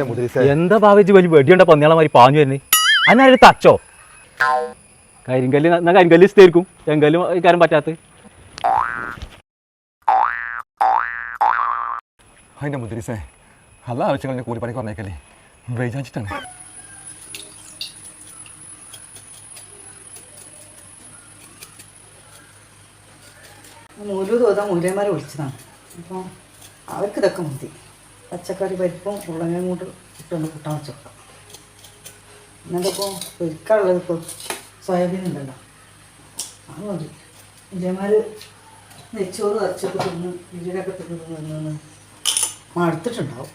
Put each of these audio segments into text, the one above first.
എന്റെ മുതിരി എന്താ ഭാവിച്ച് വലിയ വെടിയുണ്ട? പന്നിയാളെ മാതിരി പാഞ്ഞു വരുന്നത് അതിനൊരു തച്ചോ? കരിങ്കല്ല് എന്നാ കരിങ്കല്ല് ഇഷ്ടമായിരിക്കും ചെങ്കല്ല് കയറാൻ പറ്റാത്ത. അതിന്റെ മുദ്രീസേ അല്ല ആവശ്യങ്ങൾ കൂലിപ്പണി പറഞ്ഞേക്കല്ലേ വിചാരിച്ചിട്ടാണ് മൂലൂർ തോതാ മൂലയന്മാരെ വിളിച്ചതാണ്. അപ്പോൾ അവർക്ക് ഇതൊക്കെ മതി. പച്ചക്കറി പരിപ്പും ഉള്ളങ്ങയും കൊണ്ട് ഇട്ടൊന്ന് കൂട്ടാൻ വെച്ചോക്കാം. എന്നിട്ടിപ്പോൾ പൊരിക്കാനുള്ളത് ഇപ്പോൾ സോയാബീൻ ഉണ്ടല്ലോ. അത് മതി. ഇതേമാതിരി നെച്ചോറ് അരച്ചൊക്കെ തിന്ന് ഇരിനൊക്കെ തിന്ന് തിന്നു മടുത്തിട്ടുണ്ടാവും.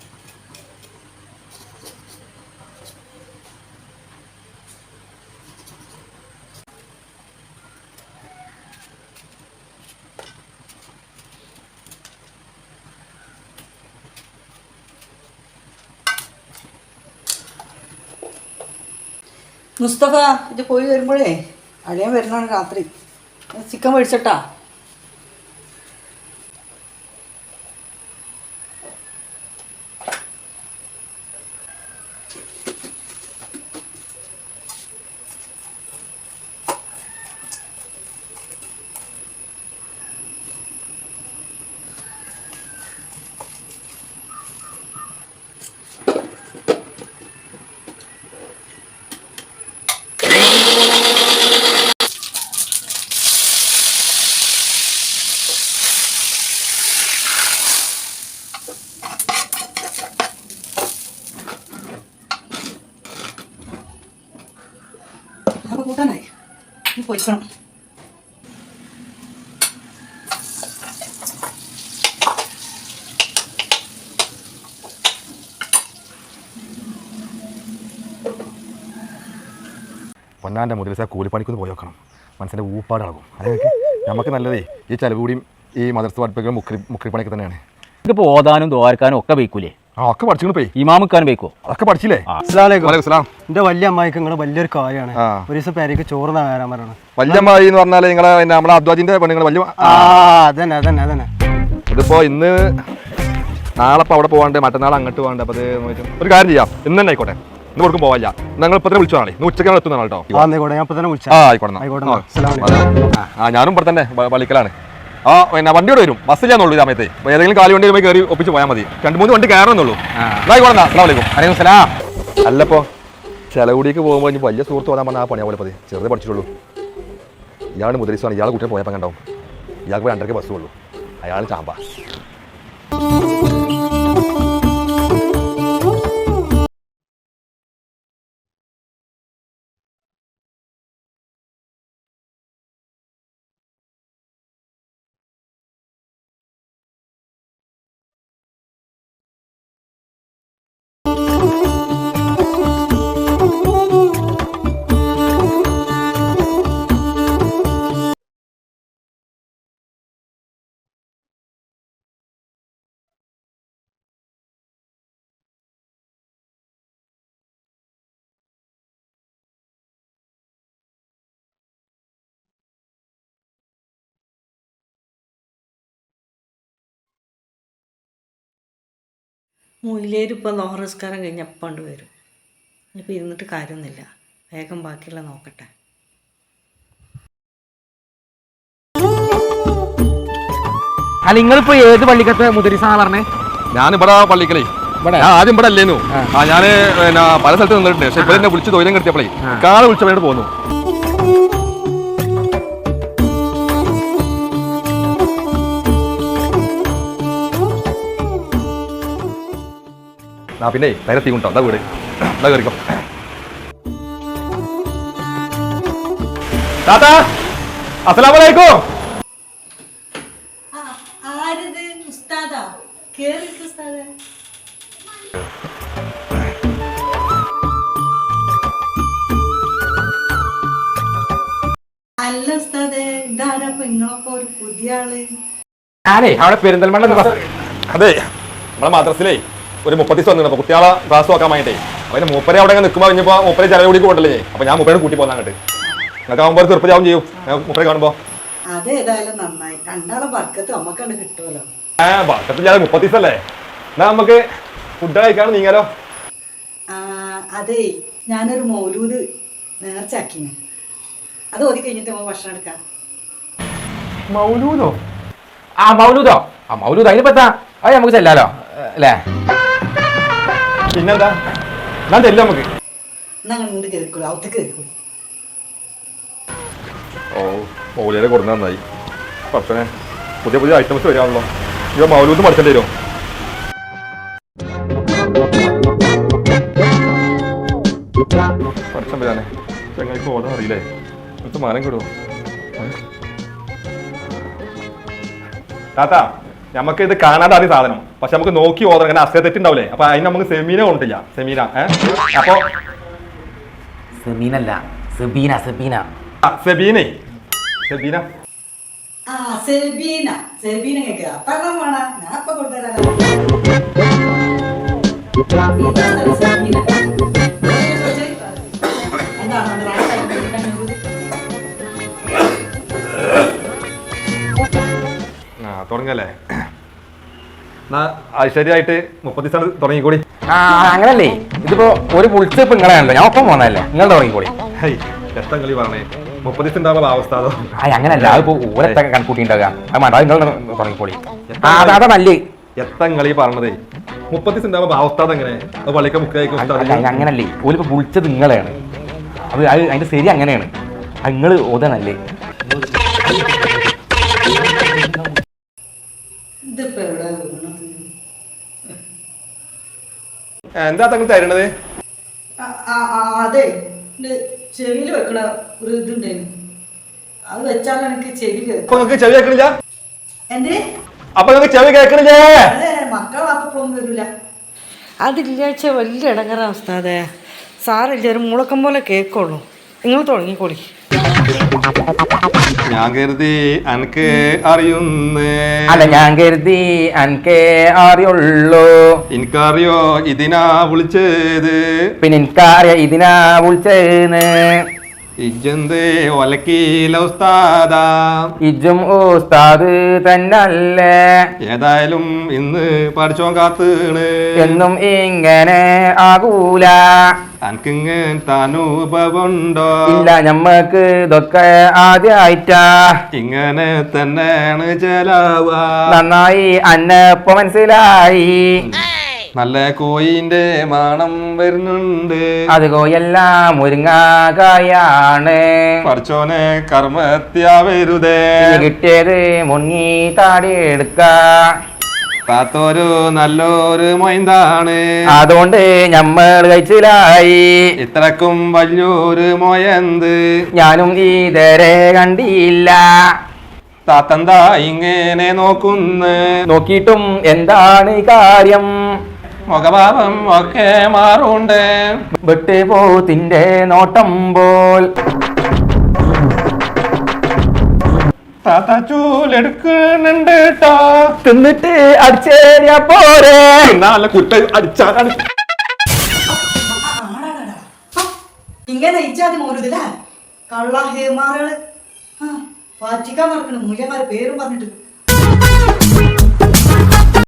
മുസ്തഫ ഇത് പോയി വരുമ്പോഴേ അളിയൻ വരുന്നതാണ് രാത്രി. ചിക്കൻ മേടിച്ചട്ടാ അപ്പോൾ കൂട്ടാനായി ഇനി ഒന്നാന്റെ മുതൽ സാർ കൂലിപ്പണിക്കൊന്ന് പോയി നോക്കണം. മനസ്സിന്റെ ഊപ്പാടാകും. അതൊക്കെ നമുക്ക് നല്ലതേ. ഈ ചെലവ് കൂടിയും ഈ മദർസ് പഠിപ്പിക്കലും മുക്രി മുക്രിപ്പണിയൊക്കെ തന്നെയാണ്. ഇതിപ്പോൾ ഓതാനും ദ്വാരക്കാനും ഒക്കെ ആ ഒക്കെ പഠിച്ചു പോയി. ഇമാമുക്കാനും ബൈക്കോ അതൊക്കെ പഠിച്ചില്ലേ? എന്റെ വലിയ അമ്മായിക്ക് നിങ്ങൾ വലിയൊരു കാര്യമാണ്. ഒരു ദിവസം പേരേക്ക് ചോറ് വരാൻ പറയണം. വല്യമ്മായി എന്ന് പറഞ്ഞാൽ നിങ്ങളെ നമ്മളെ അദ്വാജിന്റെ പെണ്ണുങ്ങൾ വലിയ ആ. അതന്നെ അതന്നെ അതന്നെ. ഇതിപ്പോ ഇന്ന് നാളെ ഇപ്പൊ അവിടെ പോകാണ്ട് മറ്റന്നാൾ അങ്ങോട്ട് പോകാണ്ട് അപ്പൊ ഒരു കാര്യം ചെയ്യാം. ഇന്ന് തന്നെ ആയിക്കോട്ടെ. ഇന്ന് കൊടുക്കും പോവാല്ല. നിങ്ങൾ ഇപ്പൊ തന്നെ വിളിച്ചു നാളെ ഉച്ചയ്ക്ക് എത്തുന്ന കേട്ടോ. ആയിക്കോട്ടെ. ഞാൻ ഇപ്പൊ തന്നെ വിളിച്ചാ. ആ ആയിക്കോട്ടെ എന്നാ. ആയിക്കോട്ടെ ആ, അസ്സലാമു അതെ. ആ ഞാനും ഇവിടെ തന്നെ പള്ളിക്കലാണ് ആ പിന്നെ വണ്ടിയോട് വരും. ബസ് ചെയ്യാന്നുള്ളൂ ഈ സമയത്ത്. ഏതെങ്കിലും കാലി വണ്ടി കയറി ഒപ്പിച്ച് പോയാൽ മതി. രണ്ട് മൂന്ന് വണ്ടി കയറണമെന്നുള്ളൂ. ആയിക്കോട്ടെ അസ്ലാമലൈക്കും അല്ലപ്പോ ചെലവുടിക്ക് പോകുമ്പോൾ ഇനി വലിയ സുഹൃത്ത് പോകാൻ പറഞ്ഞാൽ ആ പണിയാ പോലെ പതി ചെറുത് പഠിച്ചിട്ടുള്ളൂ. ഇയാൾ മുദ്രീസാണ് ഇയാൾ കുട്ടിയെ പോയപ്പോൾ കണ്ടാവും. ഇയാൾക്ക് രണ്ടരക്ക് ബസ് ഉള്ളൂ. അയാൾ ചാമ്പ. മുയിലേരിപ്പോൾ നോഹറസ്കാരം കഴിഞ്ഞ് അപ്പണ്ട് വരും. ഇനിയിപ്പോൾ ഇരുന്നിട്ട് കാര്യമൊന്നുമില്ല. വേഗം ബാക്കിയുള്ള നോക്കട്ടെ. അല്ല നിങ്ങളിപ്പോ ഏത് പള്ളിക്കത്തെ മുതിരിസാ പറഞ്ഞേ? ഞാൻ ഇവിടെ പള്ളിക്കലേ. ഞാൻ ആദ്യം ഇവിടെ അല്ലേന്നു ആ. ഞാൻ പല സ്ഥലത്ത് നിന്നിട്ടുണ്ട്. പക്ഷെ ഇവിടെ എന്നെ വിളിച്ച് തൊഴിലും കിട്ടിയപ്പോഴേ കാളെ വിളിച്ചവരോട് പോന്നു. ആ പിന്നെ നേരെ തീ കൊണ്ടോ എന്താ വീട്. എന്താ കയറിക്കോ. താത്താ ഉസ്താദേ? അല്ല ഉസ്താദേ ഇതാരാ നിങ്ങളൊക്കെ ഒരു പുതിയ ആൾ? ഞാനേ അവിടെ പെരിന്തൽമണ്ണ അതെ. നമ്മളെ മദ്രസിലേ ഒരു മുപ്പത്തി വന്നു അപ്പൊ കുട്ടികളെ ക്ലാസ് നോക്കാൻ വേണ്ടിയിട്ടേ അപ്പൊ മൂപ്പരെ അവിടെ നിൽക്കുമ്പോൾ കഴിഞ്ഞപ്പോ മൂപ്പരെ ചെലവ് കൂടി കൊണ്ടല്ലേ അപ്പൊ ഞാൻ മൂപ്പരെ കൂട്ടി പോകാൻ അങ്ങോട്ട്. നിങ്ങൾക്ക് ആകുമ്പോൾ ഒരു ചെറുപ്പജാവും ചെയ്യും. ഞാൻ മൂപ്പരെ കാണുമ്പോ. അതേതായാലും നന്നായി. രണ്ടാളെ ബർക്കത്ത് നമ്മക്കണ്ട് കിട്ടുമല്ലോ ആ ബാക്കത്ത് ഞാൻ മുപ്പത്തി അല്ലേ എന്നാ നമുക്ക് ഫുഡ് കഴിക്കാൻ നീങ്ങാലോ. അതേ ഞാനൊരു മൗലൂദ് നേർച്ചാക്കിന് അത് ഓതി കഴിഞ്ഞിട്ട് നമ്മൾ ഭക്ഷണം എടുക്കാം. മൗലൂദോ? ആ മൗലൂദോ? ആ മൗലൂദ് അതിനിപ്പോ എന്താ? അത് നമുക്ക് ചെല്ലാലോ അല്ലേ? പിന്നെന്താ? ഞാൻ എല്ലാം നമുക്ക്. എന്നാ ഓ മൗലിയെ കൊടുന്ന നന്നായി. പക്ഷേ പുതിയ പുതിയ ഐറ്റംസ് വരാണല്ലോ. ഇവ മൗലൂദ് പഠിച്ചേണ്ടി വരുമോ പഠിച്ചാൻ വരാനേ. ചെങ്ങായിക്ക് ഓടാൻ അറിയില്ലേ? എന്നിട്ട് മാനം കിടുവോ? താത്ത നമുക്ക് ഇത് കാണാതെ അറിയ സാധനം. പക്ഷെ നമുക്ക് നോക്കി ഓതണം അങ്ങനെ അസ്ഥ തെറ്റുണ്ടാവില്ലേ അപ്പൊ അതിന് നമുക്ക് സെമീന കൊണ്ടില്ല സെമീന ഏഹ് അപ്പൊ സെമീനല്ല സെബീന സെബീന. ആ, സെബീനെ. സെബീന. തുടങ്ങല്ലേ? എന്നാ ഐശ്വര്യമായിട്ട് മുപ്പത്തി സ്ഥലം തുടങ്ങിക്കൂടി. ആ അങ്ങനല്ലേ. ഇതിപ്പോ ഒരു പുളിച്ച് ഇപ്പൊ ഞാൻ ഒപ്പം പോന്നല്ലേ നിങ്ങൾ തുടങ്ങിക്കൂടി. എത്ര കളി പറഞ്ഞേ. മുപ്പത് ദിവസം അവസ്ഥ അതോ? അങ്ങനല്ല. അതിപ്പോ ഓരത്തെ കണക്കൂട്ടി ഉണ്ടാവുക അത് വേണ്ട അത് നിങ്ങൾ തുടങ്ങിക്കോളി ആ അത് അതാ നല്ലേ എത്ര കളി പറഞ്ഞതേ. മുപ്പത് ദിവസം ഉണ്ടാവുമ്പോൾ അവസ്ഥ അത് പള്ളിക്ക അങ്ങനല്ലേ. ഓലിപ്പോ വിളിച്ചത് നിങ്ങളെയാണ്. അത് അത് അതിന്റെ ശരി അങ്ങനെയാണ്. നിങ്ങൾ ഓതാനല്ലേ എന്താ തങ്ങൾ തരണത്? അതെ. ചെവിയിൽ വെക്കണ ഒരു ഇതുണ്ടായിരുന്നു അത് വെച്ചാൽ എനിക്ക് ചെവി അപ്പൊ നിങ്ങൾക്ക് ചെവി കേൾക്കണില്ല? എന്തേ അപ്പൊ നിങ്ങൾക്ക് ചെവി കേൾക്കണില്ലേ? അതെ മക്കളെ അപ്പൊന്നും വരില്ല അതില്ലാഴ്ച വലിയ ഇടങ്ങറവസ്ഥ അതെ സാറില്ല ഒരു മുളക്കം പോലെ കേൾക്കുള്ളൂ. നിങ്ങൾ തുടങ്ങിക്കോളി. ഞാൻ കരുതി അനക്ക് അറിയുന്നേ. അല്ല ഞാൻ കരുതി അനക്ക് അറിയുള്ളൂ. എനിക്കറിയോ ഇതിനാ വിളിച്ചത്. പിന്നെ എനിക്കറിയാം ഇതിനാ വിളിച്ചേന്ന് ഇജന്തേ ഒലക്കീല ഉസ്താദാ? ഇജും ഉസ്താദ് തന്നല്ലേ? ഏതായാലും ഇന്ന് പഠിച്ചോൻ കാത്തീണ്. എന്നും ഇങ്ങനെ ആകൂല. അനക്കിങ്ങൻ താനുഭവമുണ്ടോ ഇല്ല ഞമ്മക്ക് ഇതൊക്കെ ആദ്യായിട്ടാ. ഇങ്ങനെ തന്നെയാണ് ചെലവ. നന്നായി അന്നപ്പോ മനസ്സിലായി. നല്ല കോയിന്റെ മണം വരുന്നുണ്ട്. അത് കോയെല്ലാം മുരിങ്ങാകായാണ് പറച്ചോനെ കർമ്മത്യാവരുതേ കിട്ടിയത് മുങ്ങി താടി എടുക്ക കാത്തോരു നല്ലൊരു മൊയന്താണ്. അതുകൊണ്ട് ഞമ്മൾ കഴിച്ചിലായി. ഇത്രക്കും വലിയൊരു മൊയന്ത്. ഞാനും ഇതരെ കണ്ടില്ല. താത്തന്താ ഇങ്ങനെ നോക്കുന്നു? നോക്കിയിട്ടും എന്താണ് കാര്യം? മുഖഭാവം ഒക്കെ മാറുണ്ട്. വിട്ടുപോത്തിന്റെ നോട്ടം പോൽ. താത്ത ചൂലെടുക്കുന്നുണ്ട് കേട്ടോ തിന്നിട്ട് അടിച്ചേരിയ പോരെ. നല്ല കുട്ട അടിച്ചാലാണ്. ഇങ്ങനെ ഇച്ചാതി മോരുതില്ല കള്ള ഹേമാറുകൾ. പാറ്റിക്കാൻ നടക്കണ മൂല്യന്മാരെ പേരും പറഞ്ഞിട്ട്.